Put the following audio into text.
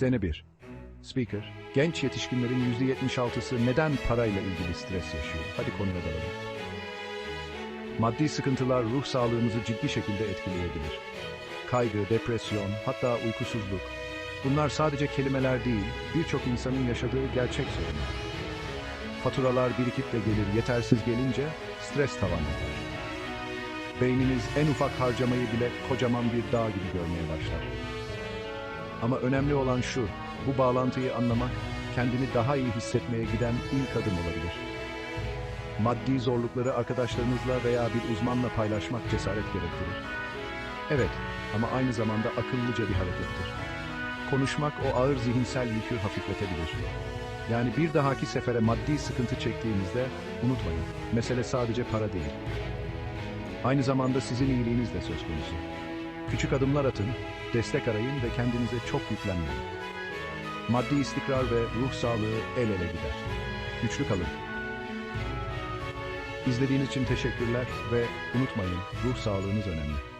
Sene 1. Speaker, genç yetişkinlerin %76'sı neden parayla ilgili stres yaşıyor? Hadi konuya dalalım. Maddi sıkıntılar ruh sağlığımızı ciddi şekilde etkileyebilir. Kaygı, depresyon, hatta uykusuzluk. Bunlar sadece kelimeler değil, birçok insanın yaşadığı gerçek sorunlar. Faturalar birikip de gelir, yetersiz gelince stres tavan yapar. Beyniniz en ufak harcamayı bile kocaman bir dağ gibi görmeye başlar. Ama önemli olan şu, bu bağlantıyı anlamak, kendini daha iyi hissetmeye giden ilk adım olabilir. Maddi zorlukları arkadaşlarınızla veya bir uzmanla paylaşmak cesaret gerektirir. Evet, ama aynı zamanda akıllıca bir harekettir. Konuşmak o ağır zihinsel yükü hafifletebilir. Yani bir dahaki sefere maddi sıkıntı çektiğinizde unutmayın, mesele sadece para değil. Aynı zamanda sizin iyiliğiniz de söz konusu. Küçük adımlar atın, destek arayın ve kendinize çok yüklenmeyin. Maddi istikrar ve ruh sağlığı el ele gider. Güçlü kalın. İzlediğiniz için teşekkürler ve unutmayın ruh sağlığınız önemli.